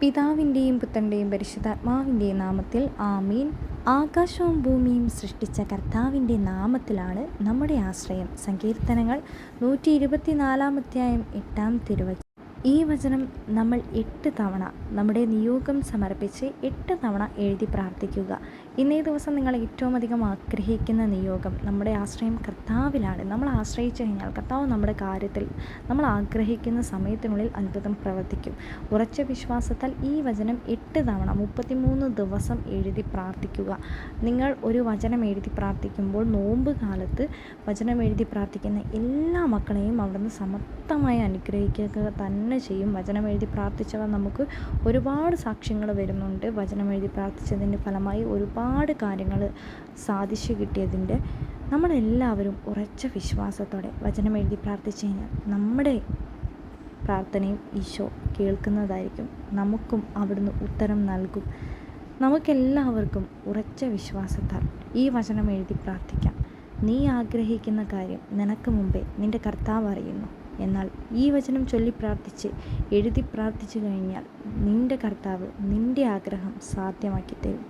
പിതാവിന്റെയും പുത്രന്റെയും പരിശുദ്ധാത്മാവിന്റെയും നാമത്തിൽ ആമീൻ. ആകാശവും ഭൂമിയും സൃഷ്ടിച്ച കർത്താവിന്റെ നാമത്തിലാണ് നമ്മുടെ ആശ്രയം. സങ്കീർത്തനങ്ങൾ നൂറ്റി ഇരുപത്തിനാലാമധ്യായം എട്ടാം തിരുവചനം. ഈ വചനം നമ്മൾ എട്ട് തവണ നമ്മുടെ നിയോഗം സമർപ്പിച്ച് എട്ട് തവണ എഴുതി പ്രാർത്ഥിക്കുക. ഇന്നേ ദിവസം നിങ്ങൾ ഏറ്റവും അധികം ആഗ്രഹിക്കുന്ന നിയോഗം നമ്മുടെ ആശ്രയം കർത്താവിലാണ്. നമ്മൾ ആശ്രയിച്ചു കഴിഞ്ഞാൽ കർത്താവ് നമ്മുടെ കാര്യത്തിൽ നമ്മൾ ആഗ്രഹിക്കുന്ന സമയത്തിനുള്ളിൽ അത്ഭുതം പ്രവർത്തിക്കും. ഉറച്ച വിശ്വാസത്താൽ ഈ വചനം എട്ട് തവണ മുപ്പത്തിമൂന്ന് ദിവസം എഴുതി പ്രാർത്ഥിക്കുക. നിങ്ങൾ ഒരു വചനം എഴുതി പ്രാർത്ഥിക്കുമ്പോൾ നോമ്പ് കാലത്ത് വചനം എഴുതി പ്രാർത്ഥിക്കുന്ന എല്ലാ മക്കളെയും അവിടുന്ന് സമർത്ഥമായി അനുഗ്രഹിക്കുക തന്നെ ചെയ്യും. വചനം എഴുതി പ്രാർത്ഥിച്ചവ നമുക്ക് ഒരുപാട് സാക്ഷ്യങ്ങൾ വരുന്നുണ്ട്. വചനം എഴുതി പ്രാർത്ഥിച്ചതിന്റെ ഫലമായി ഒരുപാട് കാര്യങ്ങൾ സാധിച്ചു കിട്ടിയതിന്റെ നമ്മളെല്ലാവരും ഉറച്ച വിശ്വാസത്തോടെ വചനം എഴുതി പ്രാർത്ഥിച്ചു കഴിഞ്ഞാൽ നമ്മുടെ പ്രാർത്ഥനയും ഈശോ കേൾക്കുന്നതായിരിക്കും. നമുക്കും അവിടുന്ന് ഉത്തരം നൽകും. നമുക്കെല്ലാവർക്കും ഉറച്ച വിശ്വാസത്താൽ ഈ വചനം എഴുതി പ്രാർത്ഥിക്കാം. നീ ആഗ്രഹിക്കുന്ന കാര്യം നിനക്ക് മുമ്പേ നിന്റെ കർത്താവ് അറിയുന്നു. എന്നാൽ ഈ വചനം ചൊല്ലി പ്രാർത്ഥിച്ച് എഴുതി പ്രാർത്ഥിച്ചു കഴിഞ്ഞാൽ നിന്റെ കർത്താവ് നിന്റെ ആഗ്രഹം സാധ്യമാക്കി തരും